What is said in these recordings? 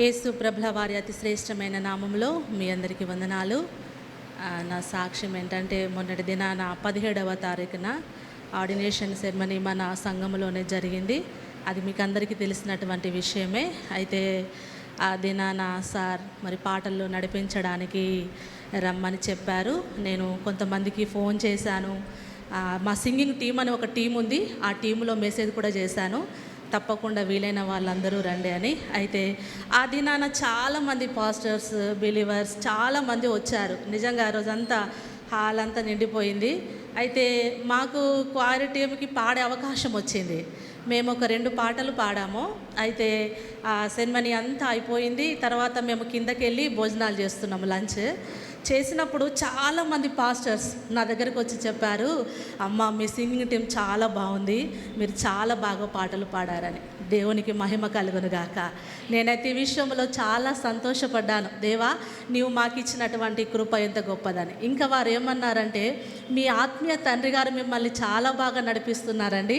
యేసు ప్రభుల వారి అతి శ్రేష్టమైన నామంలో మీ అందరికీ వందనాలు. నా సాక్ష్యం ఏంటంటే మొన్నటి దినాన పదిహేడవ తారీఖున ఆర్డినేషన్ సెరమనీ మన సంఘంలోనే జరిగింది. అది మీకు అందరికీ తెలిసినటువంటి విషయమే. అయితే ఆ దినాన సార్ మరి పాటల్లో నడిపించడానికి రమ్మని చెప్పారు. నేను కొంతమందికి ఫోన్ చేశాను. మా సింగింగ్ టీం అని ఒక టీం ఉంది. ఆ టీంలో మెసేజ్ కూడా చేశాను. తప్పకుండా వీలైన వాళ్ళందరూ రండి అని. అయితే ఆ దినాన చాలామంది పాస్టర్స్ బిలీవర్స్ చాలామంది వచ్చారు. నిజంగా ఆ రోజంతా హాల్ అంతా నిండిపోయింది. అయితే మాకు క్వారీ టీంకి పాడే అవకాశం వచ్చింది. మేము ఒక రెండు పాటలు పాడాము. అయితే ఆ సెన్మనీ అంతా అయిపోయింది. తర్వాత మేము కిందకి వెళ్ళి భోజనాలు చేస్తున్నాము లంచ్. చేసినప్పుడు చాలామంది పాస్టర్స్ నా దగ్గరకు వచ్చి చెప్పారు అమ్మ మీ సింగింగ్ టీం చాలా బాగుంది. మీరు చాలా బాగా పాటలు పాడారని. దేవునికి మహిమ కలుగునుగాక నేనైతే ఈ విషయంలో చాలా సంతోషపడ్డాను. దేవా నీవు మాకు ఇచ్చినటువంటి కృప ఎంత గొప్పదని. ఇంకా వారు ఏమన్నారంటే మీ ఆత్మీయ తండ్రి గారు మిమ్మల్ని చాలా బాగా నడిపిస్తున్నారండి.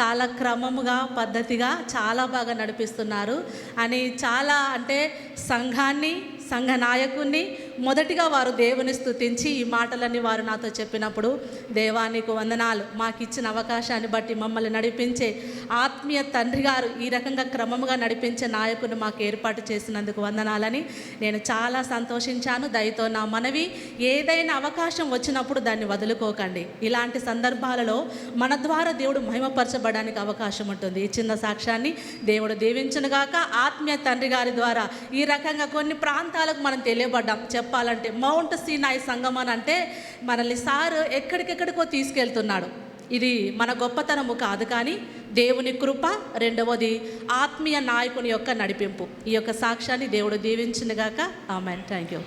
చాలా క్రమముగా పద్ధతిగా చాలా బాగా నడిపిస్తున్నారు. అని చాలా అంటే సంఘాన్ని సంఘ నాయకుణ్ణి మొదటిగా వారు దేవుని స్థుతించి ఈ మాటలన్నీ వారు నాతో చెప్పినప్పుడు దేవానికి వందనాలు. మాకు ఇచ్చిన అవకాశాన్ని బట్టి మమ్మల్ని నడిపించే ఆత్మీయ తండ్రి గారు ఈ రకంగా క్రమముగా నడిపించే నాయకుని మాకు ఏర్పాటు చేసినందుకు వందనాలని నేను చాలా సంతోషించాను. దయతో నా మనవి ఏదైనా అవకాశం వచ్చినప్పుడు దాన్ని వదులుకోకండి. ఇలాంటి సందర్భాలలో మన ద్వారా దేవుడు మహిమపరచబడడానికి అవకాశం ఉంటుంది. ఈ చిన్న సాక్ష్యాన్ని దేవుడు దీవించునుగాక. ఆత్మీయ తండ్రి గారి ద్వారా ఈ రకంగా కొన్ని ప్రాంతాలకు మనం తెలియబడ్డాం. చెప్పాలంటే మౌంట్ సీనాయి సంగమం అని అంటే మనల్ని సారు ఎక్కడికెక్కడికో తీసుకెళ్తున్నాడు. ఇది మన గొప్పతనము కాదు కానీ దేవుని కృప రెండవది ఆత్మీయ నాయకుని యొక్క నడిపింపు. ఈ యొక్క సాక్ష్యాన్ని దేవుడు దీవించునుగాక ఆమెన్. Thank you